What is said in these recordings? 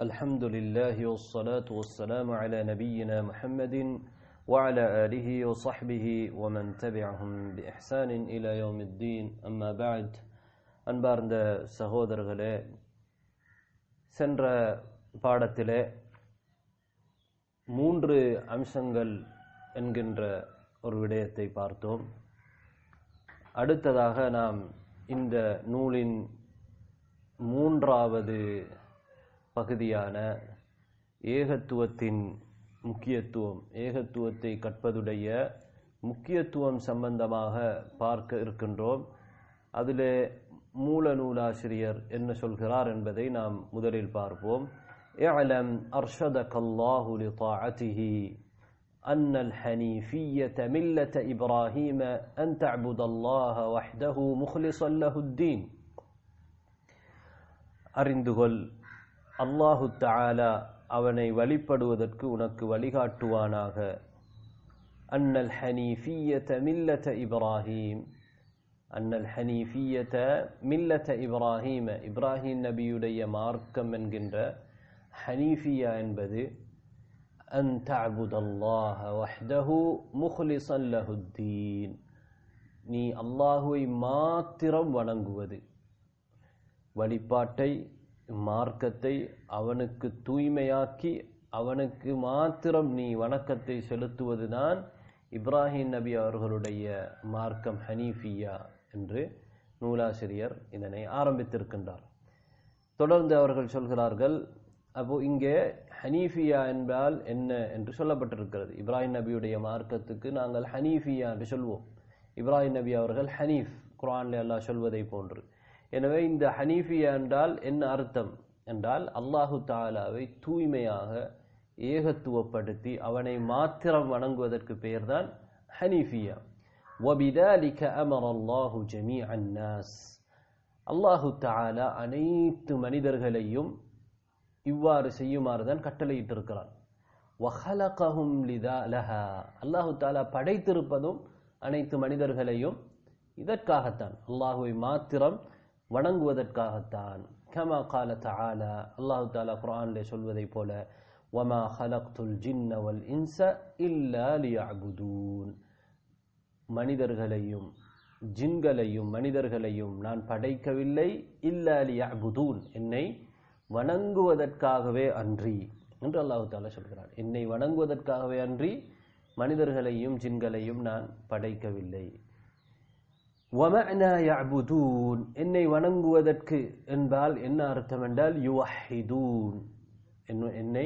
الحمد لله والصلاة والسلام على نبينا محمد وعلى آله وصحبه ومن تبعهم بإحسان إلى يوم الدين أما بعد அன்பார்ந்த சகோதரர்களே சென்ற பாடத்திலே மூன்று அம்சங்கள் என்கின்ற ஒரு விடயத்தை பார்த்தோம் அடுத்ததாக நாம் இந்த நூலின் மூன்றாவது பகுதியான ஏகத்துவத்தின் முக்கியத்துவம் ஏகத்துவத்தை கற்பதுடைய முக்கியத்துவம் சம்பந்தமாக பார்க்க இருக்கின்றோம் அதிலே மூல நூலாசிரியர் என்ன சொல்கிறார் என்பதை நாம் முதலில் பார்ப்போம் اعلم أرشدك الله لطاعته أن الحنيفية ملة إبراهيم أن تعبد الله وحده مخلصا له الدين அறிந்துகொள் அல்லாஹு தாலா அவனை வழிபடுவதற்கு உனக்கு வழிகாட்டுவானாக. அன்னல் ஹனீஃபியத மில்லத இப்ராஹீம். அன்னல் ஹனீஃபியத மில்லத இப்ராஹீம. இப்ராஹிம் நபியுடைய மார்க்கம் என்கின்ற ஹனீஃபியா என்பது அன் தஅபுதல்லாஹ வஹ்தஹு முஹ்லிசன் லஹுத்தீன். நீ அல்லாஹுவை மாத்திரம் வணங்குவது வழிபாட்டை மார்க்கத்தை அவனுக்கு தூய்மையாக்கி அவனுக்கு மாத்திரம் நீ வணக்கத்தை செலுத்துவதுதான் இப்ராஹிம் நபி அவர்களுடைய மார்க்கம் ஹனீஃபியா என்று நூலாசிரியர் இதனை ஆரம்பித்திருக்கின்றார். தொடர்ந்து அவர்கள் சொல்கிறார்கள் அப்போ இங்கே ஹனீஃபியா என்பால் என்ன? என்று சொல்லப்பட்டிருக்கிறது. இப்ராஹிம் நபியுடைய மார்க்கத்துக்கு நாங்கள் ஹனீஃபியா என்று சொல்வோம். இப்ராஹிம் நபி அவர்கள் ஹனீஃப் குரான்ல எல்லாம் சொல்வதை போன்று. எனவே இந்த ஹனீஃபியா என்றால் என்ன அர்த்தம் என்றால் அல்லாஹு தாலாவை தூய்மையாக ஏகத்துவப்படுத்தி அவனை மாத்திரம் வணங்குவதற்கு பெயர்தான் ஹனீஃபியா وبذلك أمر الله جميع الناس அல்லாஹு தாலா அனைத்து மனிதர்களையும் இவ்வாறு செய்யுமாறு தான் கட்டளையிட்டிருக்கிறான் வஹலகஹும் லிதா லஹா அல்லாஹு தாலா படைத்திருப்பதும் அனைத்து மனிதர்களையும் இதற்காகத்தான் அல்லாஹுவை மாத்திரம் வணங்குவதற்காகத்தான். கமா கால தஆலா அல்லாஹு தாலா குரானிலே சொல்வதை போல வமா ஹலக்துல் ஜின்னவல் இன்ச இல்லா லியஅபுதூன். மனிதர்களையும் ஜின்களையும் மனிதர்களையும் நான் படைக்கவில்லை. இல்லா லியஅபுதூன். என்னை வணங்குவதற்காகவே அன்றி என்று அல்லாஹு தாலா சொல்கிறான். என்னை வணங்குவதற்காகவே அன்றி மனிதர்களையும் ஜின்களையும் நான் படைக்கவில்லை. ஒமனா யாபுதூன் என்னை வணங்குவதற்கு என்பால் என்ன அர்த்தம் என்றால் யுவஹிதூன் என்னை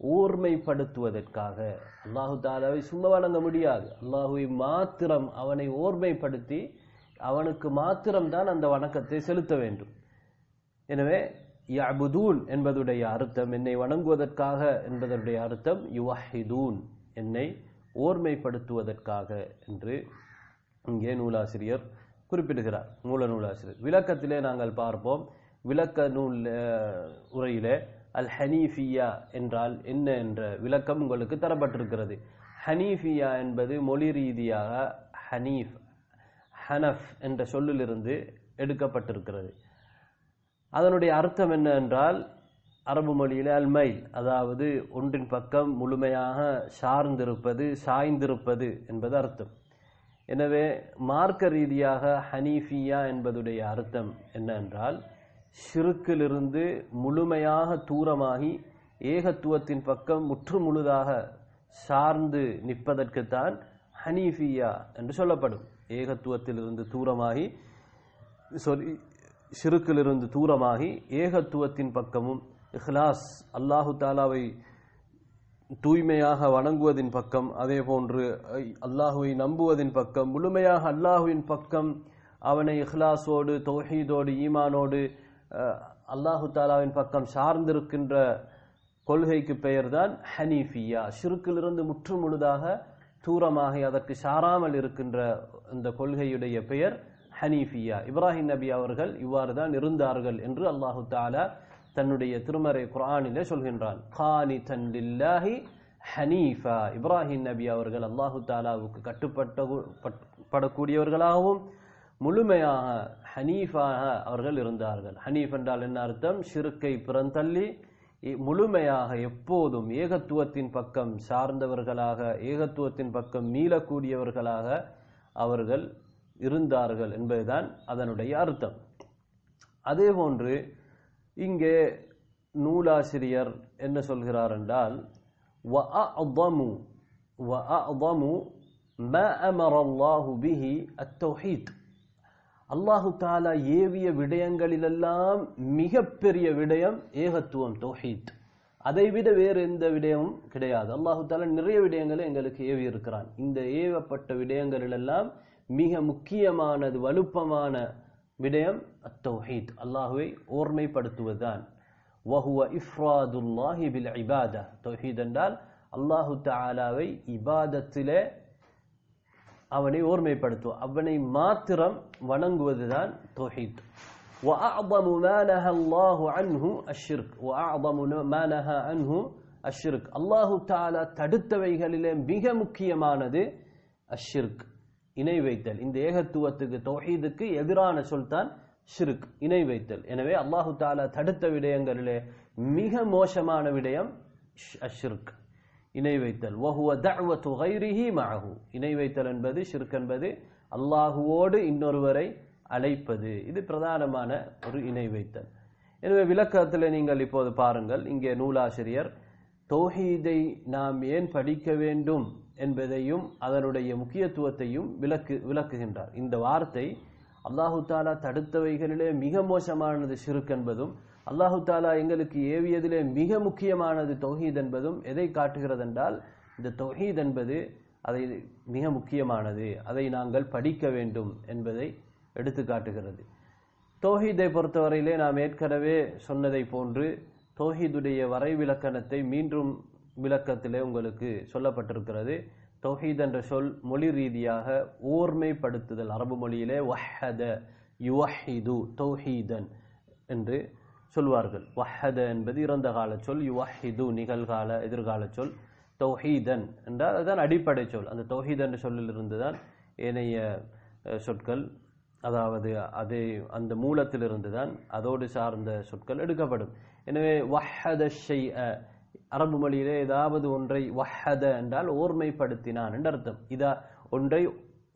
ஓர்மைப்படுத்துவதற்காக. அல்லாஹு தாலாவை சும்மா வணங்க முடியாது. அல்லாஹுவை மாத்திரம் அவனை ஓர்மைப்படுத்தி அவனுக்கு மாத்திரம்தான் அந்த வணக்கத்தை செலுத்த வேண்டும். எனவே யபுதூன் என்பதுடைய அர்த்தம் என்னை வணங்குவதற்காக என்பதனுடைய அர்த்தம் யுவஹிதூன் என்னை ஓர்மைப்படுத்துவதற்காக என்று இங்கே நூலாசிரியர் குறிப்பிடுகிறார் மூல நூலாசிரியர் விளக்கத்திலே நாங்கள் பார்ப்போம். விளக்க நூல் உரையிலே அல் ஹனீஃபியா என்றால் என்ன என்ற விளக்கம் உங்களுக்கு தரப்பட்டிருக்கிறது. ஹனீஃபியா என்பது மொழி ரீதியாக ஹனீஃப் ஹனஃப் என்ற சொல்லிலிருந்து எடுக்கப்பட்டிருக்கிறது. அதனுடைய அர்த்தம் என்ன என்றால் அரபு மொழியில் அல் மைல் அதாவது ஒன்றின் பக்கம் முழுமையாக சார்ந்திருப்பது சாய்ந்திருப்பது என்பது அர்த்தம். எனவே மார்க்க ரீதியாக ஹனீஃபியா என்பதுடைய அர்த்தம் என்ன என்றால் ஷிருக்கிலிருந்து முழுமையாக தூரமாகி ஏகத்துவத்தின் பக்கம் முற்று முழுதாக சார்ந்து நிற்பதற்குத்தான் ஹனீஃபியா என்று சொல்லப்படும். ஏகத்துவத்திலிருந்து தூரமாகி சொல்லி ஷிருக்கிலிருந்து தூரமாகி ஏகத்துவத்தின் பக்கமும் இஹ்லாஸ் அல்லாஹு தாலாவை தூய்மையாக வணங்குவதின் பக்கம் அதே போன்று அல்லாஹுவை நம்புவதின் பக்கம் முழுமையாக அல்லாஹுவின் பக்கம் அவனை இஹ்லாஸோடு தொஹீதோடு ஈமானோடு அல்லாஹு தாலாவின் பக்கம் சார்ந்திருக்கின்ற கொள்கைக்கு பெயர்தான் ஹனீஃபியா. சிறுக்கிலிருந்து முற்று முழுதாக தூரமாக அதற்கு சாராமல் இருக்கின்ற இந்த கொள்கையுடைய பெயர் ஹனீஃபியா. இப்ராஹிம் நபி அவர்கள் இவ்வாறு தான் இருந்தார்கள் என்று அல்லாஹு தாலா தன்னுடைய திருமறை குரானிலே சொல்கின்றான் கானி தன்லில்லாஹி ஹனீஃபா. இப்ராஹிம் நபி அவர்கள் அல்லாஹு தாலாவுக்கு கட்டுப்பட்ட படக்கூடியவர்களாகவும் முழுமையாக ஹனீஃபாக அவர்கள் இருந்தார்கள். ஹனீஃப் என்றால் என்ன அர்த்தம்? ஷிருக்கை புறந்தள்ளி இ- முழுமையாக எப்போதும் ஏகத்துவத்தின் பக்கம் சார்ந்தவர்களாக ஏகத்துவத்தின் பக்கம் மீளக்கூடியவர்களாக அவர்கள் இருந்தார்கள் என்பதுதான் அதனுடைய அர்த்தம். அதே போன்று இங்கே நூலாசிரியர் என்ன சொல்கிறார் என்றால் وَأَعْظَمُ وَأَعْظَمُ مَا أَمَرَ اللَّهُ بِهِ التَّوْحِيدُ அல்லாஹு தாலா ஏவிய விடயங்களிலெல்லாம் மிகப்பெரிய விடயம் ஏகத்துவம் தௌஹீத் அதைவிட வேறு எந்த விடயமும் கிடையாது அல்லாஹு தாலா நிறைய விடயங்களை எங்களுக்கு ஏவி இருக்கிறான் இந்த ஏவப்பட்ட விடயங்களிலெல்லாம் மிக முக்கியமானது வலுப்பமான விடயம் அத்தௌஹீத் அல்லாஹுவை ஓர்மைப்படுத்துவதுதான் வஹுவ இஃப்ராதுல்லாஹி பில் இபாதா தௌஹீத் என்றால் அல்லாஹு தாலாவை இபாதத்திலே அவனை ஓர்மைப்படுத்துவோம் அவனை மாத்திரம் வணங்குவதுதான் தௌஹீத் وأعظم ما نهى الله عنه الشرك وأعظم ما نهى عنه الشرك அல்லாஹு தாலா தடுத்தவைகளிலே மிக முக்கியமானது அஷ்ஷிர்க் இணை வைத்தல் இந்த ஏகத்துவத்துக்கு தௌஹீதுக்கு எதிரான சொல் தான் ஷிருக் இணை வைத்தல். எனவே அல்லாஹு தாலா தடுத்த விடயங்களிலே மிக மோசமான விடயம் ஷ்- இணை வைத்தல். வஹுவ தஅவத்து கைரிஹி மஅஹு. இணை வைத்தல் என்பது ஷிர்க் என்பது அல்லாஹுவோடு இன்னொருவரை அழைப்பது. இது பிரதானமான ஒரு இணை வைத்தல். எனவே விளக்கத்தில் நீங்கள் இப்போது பாருங்கள். இங்கே நூலாசிரியர் தௌஹீதை நாம் ஏன் படிக்க வேண்டும்? என்பதையும் அதனுடைய முக்கியத்துவத்தையும் விளக்கு விளக்குகின்றார். இந்த வார்த்தை அல்லாஹு தாலா தடுத்தவைகளிலே மிக மோசமானது ஷிர்க் என்பதும் அல்லாஹு தாலா எங்களுக்கு ஏவியதிலே மிக முக்கியமானது தௌஹீத் என்பதும் எதை காட்டுகிறது என்றால் இந்த தௌஹீத் என்பது அதை மிக முக்கியமானது அதை நாங்கள் படிக்க வேண்டும் என்பதை எடுத்து காட்டுகிறது. தோஹீதை பொறுத்தவரையிலே நாம் ஏற்கனவே சொன்னதை போன்று தோஹீதுடைய வரைவிலக்கணத்தை மீண்டும் விளக்கத்திலே உங்களுக்கு சொல்லப்பட்டிருக்கிறது. தௌஹீத் என்ற சொல் மொழி ரீதியாக ஓர்மைப்படுத்துதல். அரபு மொழியிலே வஹத யுவஹிது தௌஹீதன் என்று சொல்வார்கள். வஹத என்பது இறந்த கால சொல் யுவஹிது நிகழ்கால எதிர்கால சொல் தௌஹீதன் என்றால் அதுதான் அடிப்படை சொல். அந்த தௌஹீத் என்ற சொல்லிலிருந்து தான் ஏனைய சொற்கள் அதாவது அதே அந்த மூலத்திலிருந்து தான் அதோடு சார்ந்த சொற்கள் எடுக்கப்படும். எனவே வஹத ஷை அரபு மொழியிலே ஏதாவது ஒன்றை வஹத என்றால் ஓர்மைப்படுத்தினான் என்று அர்த்தம். இதா ஒன்றை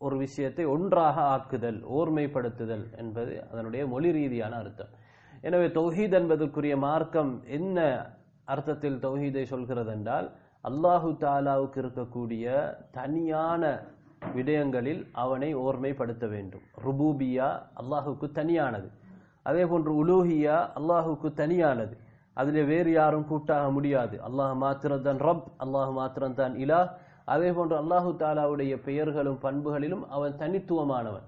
ஒரு விஷயத்தை ஒன்றாக ஆக்குதல் ஓர்மைப்படுத்துதல் என்பது அதனுடைய மொழி ரீதியான அர்த்தம். எனவே தௌஹீத் என்பதற்குரிய மார்க்கம் என்ன அர்த்தத்தில் தௌஹீதை சொல்கிறது என்றால் அல்லாஹு தாலாவுக்கு இருக்கக்கூடிய தனியான விடயங்களில் அவனை ஓர்மைப்படுத்த வேண்டும். ருபூபியா அல்லாஹுக்கு தனியானது. அதே போன்று உலூஹியா அல்லாஹுக்கு தனியானது. அதில் வேறு யாரும் கூட்டாக முடியாது. அல்லாஹ் மாத்திரம்தான் ரப் அல்லாஹ் மாத்திரம்தான் இலா அதே போன்று அல்லாஹு தாலாவுடைய பெயர்களும் பண்புகளிலும் அவன் தனித்துவமானவன்.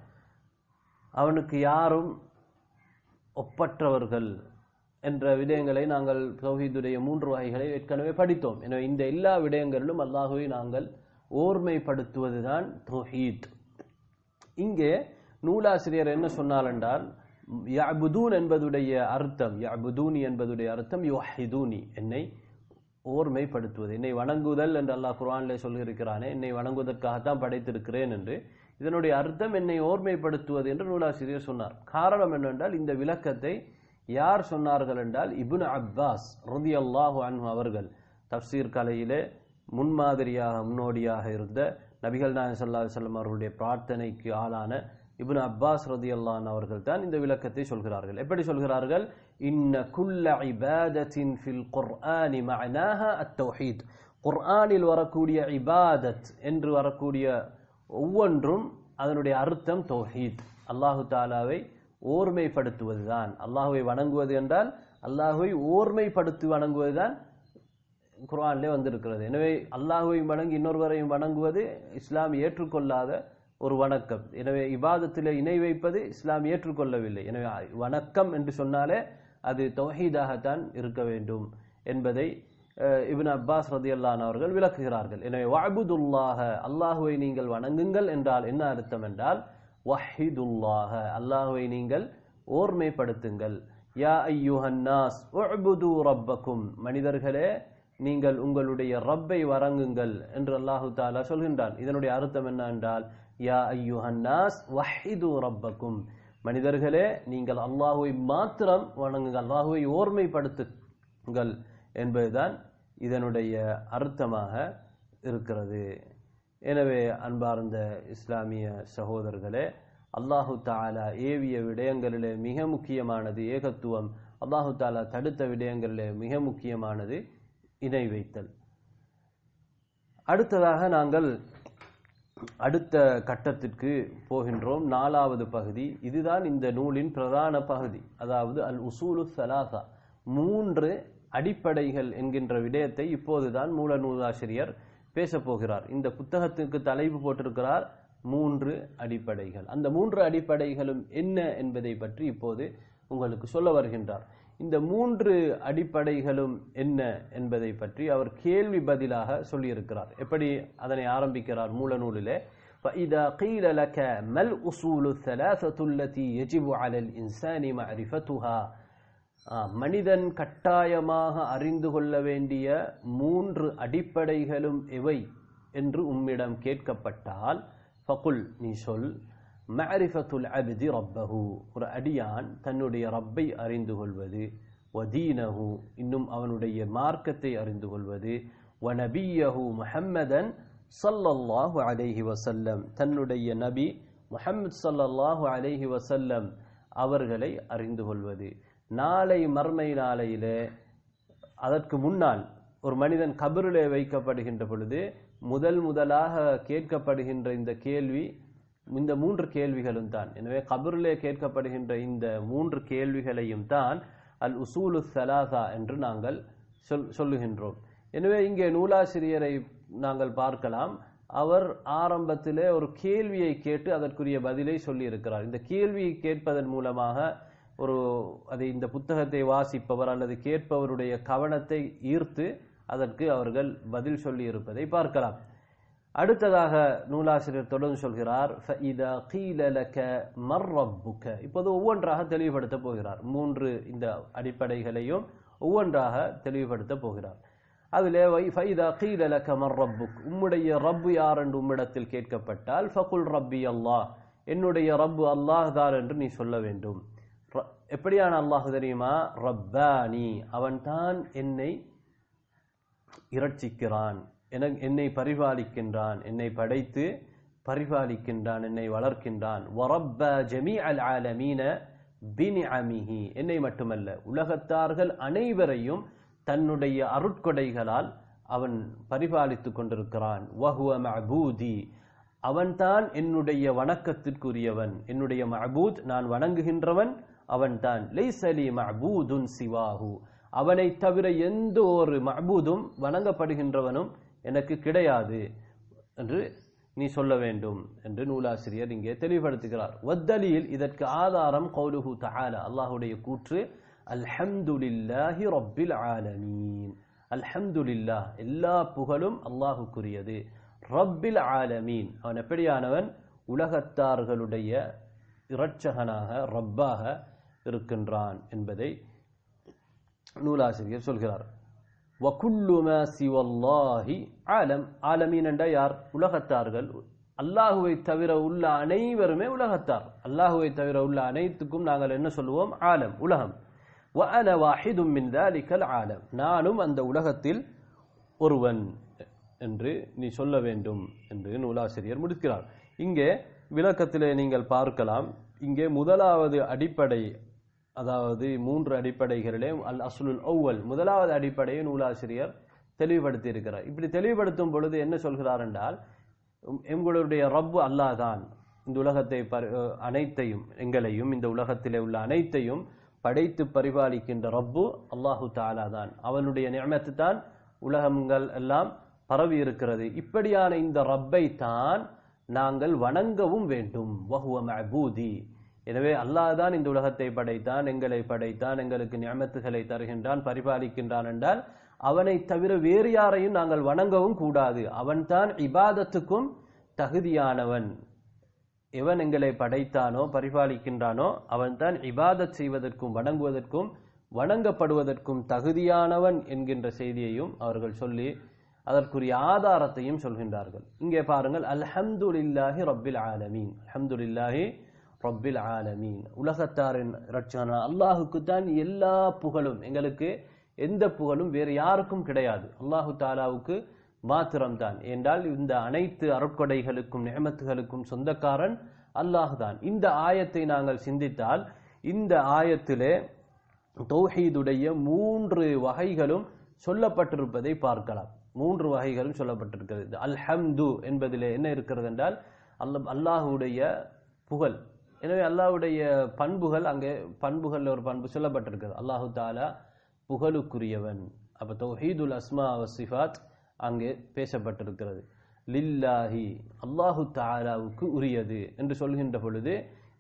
அவனுக்கு யாரும் ஒப்பற்றவர்கள் என்ற விடயங்களை நாங்கள் சௌஹீதுடைய மூன்று வகைகளை ஏற்கனவே படித்தோம். எனவே இந்த எல்லா விடயங்களிலும் அல்லாஹுவை நாங்கள் ஓர்மைப்படுத்துவதுதான் தௌஹீத். இங்கே நூலாசிரியர் என்ன சொன்னார் என்றால் யஅபுதூன் என்பதுடைய அர்த்தம் யஅபுதூனி என்பதுடைய அர்த்தம் யுஹிதூனி. என்னை ஓர்மைப்படுத்துவது என்னை வணங்குதல் என்று அல்லாஹ் குர்ஆனில் சொல்லியிருக்கிறானே என்னை வணங்குவதற்காகத்தான் படைத்திருக்கிறேன் என்று. இதனுடைய அர்த்தம் என்னை ஓர்மைப்படுத்துவது என்று நூலாசிரியர் சொன்னார். காரணம் என்னவென்றால் இந்த விளக்கத்தை யார் சொன்னார்கள் என்றால் இபுன் அப்பாஸ் ரலியல்லாஹு அன்ஹு அவர்கள் தப்சீர் கலையிலே முன்மாதிரியாக முன்னோடியாக இருந்த நபிகள் நாயன் சல்லாஹ் செல்லம் அவர்களுடைய பிரார்த்தனைக்கு ஆளான இப்னு அப்பாஸ் ரதியல்லான் அவர்கள் தான் இந்த விளக்கத்தை சொல்கிறார்கள். எப்படி சொல்கிறார்கள்? இன்ன குல்ல இபாதத்தின் ஃபில் குர்ஆனி மஅனாஹா அத்தௌஹீத். குர்ஆனில் வரக்கூடிய இபாதத் என்று வரக்கூடிய ஒவ்வொன்றும் அதனுடைய அர்த்தம் தௌஹீத். அல்லாஹு தாலாவை ஓர்மைப்படுத்துவதுதான். அல்லாஹுவை வணங்குவது என்றால் அல்லாஹுவை ஓர்மைப்படுத்தி வணங்குவதுதான் குர்ஆனிலே வந்திருக்கிறது. எனவே அல்லாஹுவை வணங்கி இன்னொருவரையும் வணங்குவது இஸ்லாம் ஏற்றுக்கொள்ளாத ஒரு வணக்கம். எனவே இபாதத்தில் இணை வைப்பது இஸ்லாம் ஏற்றுக்கொள்ளவில்லை. எனவே வணக்கம் என்று சொன்னாலே அது தொகைதாகத்தான் இருக்க வேண்டும் என்பதை இபின் அப்பாஸ் ரதியல்லான் அவர்கள் விளக்குகிறார்கள். எனவே வாபுதுல்லாக அல்லாஹுவை நீங்கள் வணங்குங்கள் என்றால் என்ன அர்த்தம் என்றால் வஹிதுல்லாக அல்லாஹுவை நீங்கள் ஓர்மைப்படுத்துங்கள். யா ஐயுஹன்னாஸ் ஒபுது ரப்பக்கும் மனிதர்களே நீங்கள் உங்களுடைய ரப்பை வணங்குங்கள் என்று அல்லாஹு தாலா சொல்கின்றான். இதனுடைய அர்த்தம் என்ன என்றால் யா ஐயுஹன்னாஸ் வஹிது ரப்பக்கும். மனிதர்களே நீங்கள் அல்லாஹுவை மாத்திரம் வணங்குங்கள் அல்லாஹுவை ஓர்மைப்படுத்துங்கள் என்பதுதான் இதனுடைய அர்த்தமாக இருக்கிறது. எனவே அன்பார்ந்த இஸ்லாமிய சகோதரர்களே அல்லாஹு தாலா ஏவிய விடயங்களிலே மிக முக்கியமானது ஏகத்துவம். அல்லாஹு தாலா தடுத்த விடயங்களிலே மிக முக்கியமானது இணை வைத்தல். அடுத்ததாக நாங்கள் அடுத்த கட்டத்திற்கு போகின்றோம். நாலாவது பகுதி இதுதான் இந்த நூலின் பிரதான பகுதி. அதாவது அல் உசூலு சலாசா. மூன்று அடிப்படைகள் என்கின்ற விடயத்தை இப்போதுதான் மூல நூலாசிரியர் பேசப்போகிறார் இந்த புத்தகத்துக்கு தலைப்பு போட்டிருக்கிறார் மூன்று அடிப்படைகள். அந்த மூன்று அடிப்படைகளும் என்ன என்பதை பற்றி இப்போது உங்களுக்கு சொல்ல வருகின்றார். இந்த மூன்று அடிப்படைகளும் என்ன என்பதை பற்றி அவர் கேள்வி பதிலாக சொல்லியிருக்கிறார் எப்படி அதனை ஆரம்பிக்கிறார் மூல நூலிலே فإذا قيل لك ما الأصول الثلاثة التي يجب على الإنسان معرفتها மனிதன் கட்டாயமாக அறிந்து கொள்ள வேண்டிய மூன்று அடிப்படைகளும் எவை என்று உம்மிடம் கேட்கப்பட்டால் ஃபகுல் நீ சொல் மஅரிஃபத்துல் அபிதி ரப்பஹு ஒரு அடியான் தன்னுடைய ரப்பை அறிந்து கொள்வது வதீனஹு இன்னும் அவனுடைய மார்க்கத்தை அறிந்து கொள்வது வநபியஹு முஹம்மதன் சல்லல்லாஹு அலைஹி வசல்லம் தன்னுடைய நபி முஹம்மது சல்லல்லாஹு அலைஹி வசல்லம் அவர்களை அறிந்து கொள்வது. நாளை மர்மை நாளையிலே அதற்கு முன்னால் ஒரு மனிதன் கபருளே வைக்கப்படுகின்ற பொழுது முதல் முதலாக கேட்கப்படுகின்ற இந்த கேள்வி இந்த மூன்று கேள்விகளும் தான். எனவே கபரிலே கேட்கப்படுகின்ற இந்த மூன்று கேள்விகளையும் தான் அல் உசூலு சலாசா என்று நாங்கள் சொல் சொல்லுகின்றோம். எனவே இங்கே நூலாசிரியரை நாங்கள் பார்க்கலாம். அவர் ஆரம்பத்திலே ஒரு கேள்வியை கேட்டு அதற்குரிய பதிலை சொல்லியிருக்கிறார். இந்த கேள்வியை கேட்பதன் மூலமாக ஒரு அதை இந்த புத்தகத்தை வாசிப்பவர் அல்லது கேட்பவருடைய கவனத்தை ஈர்த்து அதற்கு அவர்கள் பதில் சொல்லியிருப்பதை பார்க்கலாம். அடுத்ததாக நூலாசிரியர் தொடர்ந்து சொல்கிறார் இப்போது ஒவ்வொன்றாக தெளிவுபடுத்த போகிறார். மூன்று இந்த அடிப்படைகளையும் ஒவ்வொன்றாக தெளிவுபடுத்த போகிறார். அதிலே ஃபைதா கீலலக மர்ரப்புக் உம்முடைய ரப்பு யார் என்று உம்மிடத்தில் கேட்கப்பட்டால் ஃபகுல் ரப்பி அல்லாஹ். என்னுடைய ரப்பு அல்லாஹ் தார் என்று நீ சொல்ல வேண்டும். எப்படியான அல்லாஹ் தெரியுமா? ரப்பானி. அவன்தான் என்னை இரட்சிக்கிறான். என என்னை பரிபாலிக்கின்றான் என்னை படைத்து பரிபாலிக்கின்றான் என்னை வளர்க்கின்றான். வரப்ப ஜமி அல் ஆலமீன பினிஅமிஹி. என்னை மட்டுமல்ல உலகத்தார்கள் அனைவரையும் தன்னுடைய அருட்கொடைகளால் அவன் பரிபாலித்துக் கொண்டிருக்கிறான். வஹுவ மபூதி அவன்தான் என்னுடைய வணக்கத்திற்குரியவன். என்னுடைய மபூத் நான் வணங்குகின்றவன் அவன்தான் லைசலி மபூதுன் சிவாஹு. அவனை தவிர எந்த ஒரு மபூதும் வணங்கப்படுகின்றவனும் எனக்கு கிடையாது என்று நீ சொல்ல வேண்டும் என்று நூலாசிரியர் இங்கே தெளிவுபடுத்துகிறார். வத்தலியில் இதற்கு ஆதாரம் கௌலுஹு தஹால அல்லாஹுடைய கூற்று அல்ஹம்துலில்லாஹி ரப்பில் ஆலமீன். அல்ஹம்துலில்லாஹ் எல்லா புகழும் அல்லாஹுக்குரியது. ரப்பில் ஆலமீன். அவன் எப்படியானவன்? உலகத்தார்களுடைய இரட்சகனாக ரப்பாக இருக்கின்றான் என்பதை நூலாசிரியர் சொல்கிறார். وَكُلُّ مَا سِوَى اللَّهِ ஆலம் ஆலமீன் என்ற யார் உலகத்தார்கள் அல்லாஹுவை தவிர உள்ள அனைவருமே உலகத்தார் அல்லாஹுவை தவிர உள்ள அனைத்துக்கும் நாங்கள் என்ன சொல்லுவோம் ஆலம் உலகம் وَأَنَا وَاحِدٌ مِّن ذَلِكَ الْعَالَمِ நானும் அந்த உலகத்தில் ஒருவன் என்று நீ சொல்ல வேண்டும் என்று நூலாசிரியர் முடிக்கிறார் இங்கே விளக்கத்திலே நீங்கள் பார்க்கலாம் இங்கே முதலாவது அடிப்படை அதாவது மூன்று அடிப்படைகளிலே அல் அசுலுல் ஒவ்வல் முதலாவது அடிப்படையை நூலாசிரியர் தெளிவுபடுத்தி இருக்கிறார் இப்படி தெளிவுபடுத்தும் பொழுது என்ன சொல்கிறார் என்றால் எங்களுடைய ரப்பு அல்லாஹ் தான் இந்த உலகத்தை அனைத்தையும் எங்களையும் இந்த உலகத்திலே உள்ள அனைத்தையும் படைத்து பரிபாலிக்கின்ற ரப்பு அல்லாஹு தாலா தான் அவனுடைய நியமத்து தான் உலகங்கள் எல்லாம் பரவி இருக்கிறது. இப்படியான இந்த ரப்பை தான் நாங்கள் வணங்கவும் வேண்டும். வஹுவ மபூதி எனவே அல்லாஹ் தான் இந்த உலகத்தை படைத்தான் எங்களை படைத்தான் எங்களுக்கு நியமத்துகளை தருகின்றான் பரிபாலிக்கின்றான் என்றால் அவனை தவிர வேறு யாரையும் நாங்கள் வணங்கவும் கூடாது. அவன்தான் இபாதத்துக்கும் தகுதியானவன். எவன் எங்களை படைத்தானோ பரிபாலிக்கின்றானோ அவன்தான் இபாதத் செய்வதற்கும் வணங்குவதற்கும் வணங்கப்படுவதற்கும் தகுதியானவன் என்கின்ற செய்தியையும் அவர்கள் சொல்லி அதற்குரிய ஆதாரத்தையும் சொல்கின்றார்கள். இங்கே பாருங்கள் அல்ஹம்துலில்லாஹி ரப்பில் ஆலமீன். அல்ஹம்துலில்லாஹி ரப்பில் ஆலமீன். உலகத்தாரின் ரட்சகனா அல்லாஹுக்கு தான் எல்லா புகழும். எங்களுக்கு எந்த புகழும் வேறு யாருக்கும் கிடையாது. அல்லாஹு தாலாவுக்கு மாத்திரம்தான். என்றால் இந்த அனைத்து அருட்கொடைகளுக்கும் நியமத்துகளுக்கும் சொந்தக்காரன் அல்லாஹுதான் இந்த ஆயத்தை நாங்கள் சிந்தித்தால் இந்த ஆயத்திலே தௌஹீதுடைய மூன்று வகைகளும் சொல்லப்பட்டிருப்பதை பார்க்கலாம். மூன்று வகைகளும் சொல்லப்பட்டிருக்கிறது. அல்ஹம்து என்பதிலே என்ன இருக்கிறது என்றால் அல்ல அல்லாஹுடைய புகழ். எனவே அல்லாஹ்வுடைய பண்புகள் அங்கே பண்புகள்ல ஒரு பண்பு சொல்லப்பட்டிருக்கிறது அல்லாஹு தாலா புகழுக்குரியவன். அப்ப தௌஹீதுல் அஸ்மா சிஃபாத் அங்கே பேசப்பட்டிருக்கிறது. லில்லாஹி அல்லாஹு தாலாவுக்கு உரியது என்று சொல்கின்ற பொழுது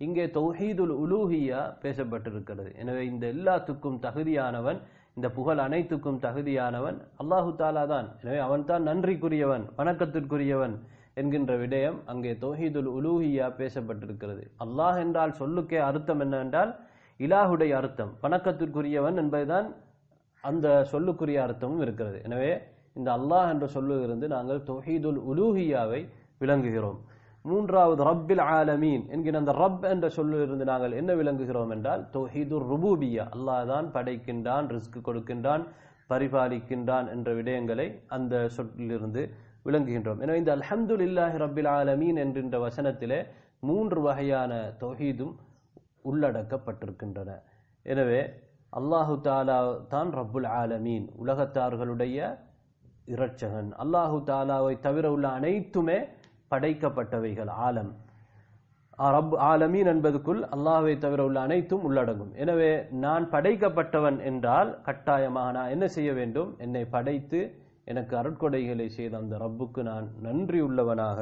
இங்கே தௌஹீதுல் உலூஹியா பேசப்பட்டிருக்கிறது. எனவே இந்த எல்லாத்துக்கும் தகுதியானவன் இந்த புகழ் அனைத்துக்கும் தகுதியானவன் அல்லாஹு தாலா தான். எனவே அவன்தான் நன்றிக்குரியவன் வணக்கத்திற்குரியவன். என்கின்ற விடயம் அங்கே தோஹீதுல் உலூஹியா பேசப்பட்டிருக்கிறது. அல்லாஹ் என்றால் சொல்லுக்கே அர்த்தம் என்னவென்றால் இலாஹுடைய அர்த்தம் வணக்கத்திற்குரியவன் என்பதுதான் அந்த சொல்லுக்குரிய அர்த்தமும் இருக்கிறது. எனவே இந்த அல்லாஹ் என்ற சொல்லிலிருந்து நாங்கள் தொஹீதுல் உலூஹியாவை விளங்குகிறோம். மூன்றாவது ரப்பில் ஆலமீன் என்கிற அந்த ரப் என்ற சொல்லிலிருந்து நாங்கள் என்ன விளங்குகிறோம் என்றால் தொஹீதுர் ருபூபியா அல்லாஹ் தான் படைக்கின்றான் ரிஸ்க் கொடுக்கின்றான் பரிபாலிக்கின்றான் என்ற விடயங்களை அந்த சொல்லிலிருந்து விளங்குகின்றோம். எனவே இந்த அல்ஹம்துலில்லாஹி ரபில் ஆலமீன் என்கின்ற வசனத்திலே மூன்று வகையான தௌஹீதும் உள்ளடக்கப்பட்டிருக்கின்றன. எனவே அல்லாஹு தாலா தான் ரப்புல் ஆலமீன் உலகத்தார்களுடைய இரட்சகன். அல்லாஹு தாலாவை தவிர உள்ள அனைத்துமே படைக்கப்பட்டவைகள் ஆலம். ரப் ஆலமீன் என்பதுக்குள் அல்லாஹை தவிர உள்ள அனைத்தும் உள்ளடங்கும். எனவே நான் படைக்கப்பட்டவன் என்றால் கட்டாயமாக நான் என்ன செய்ய வேண்டும்? என்னை படைத்து எனக்கு அருட்கொடைகளை செய்த அந்த ரப்புக்கு நான் நன்றி உள்ளவனாக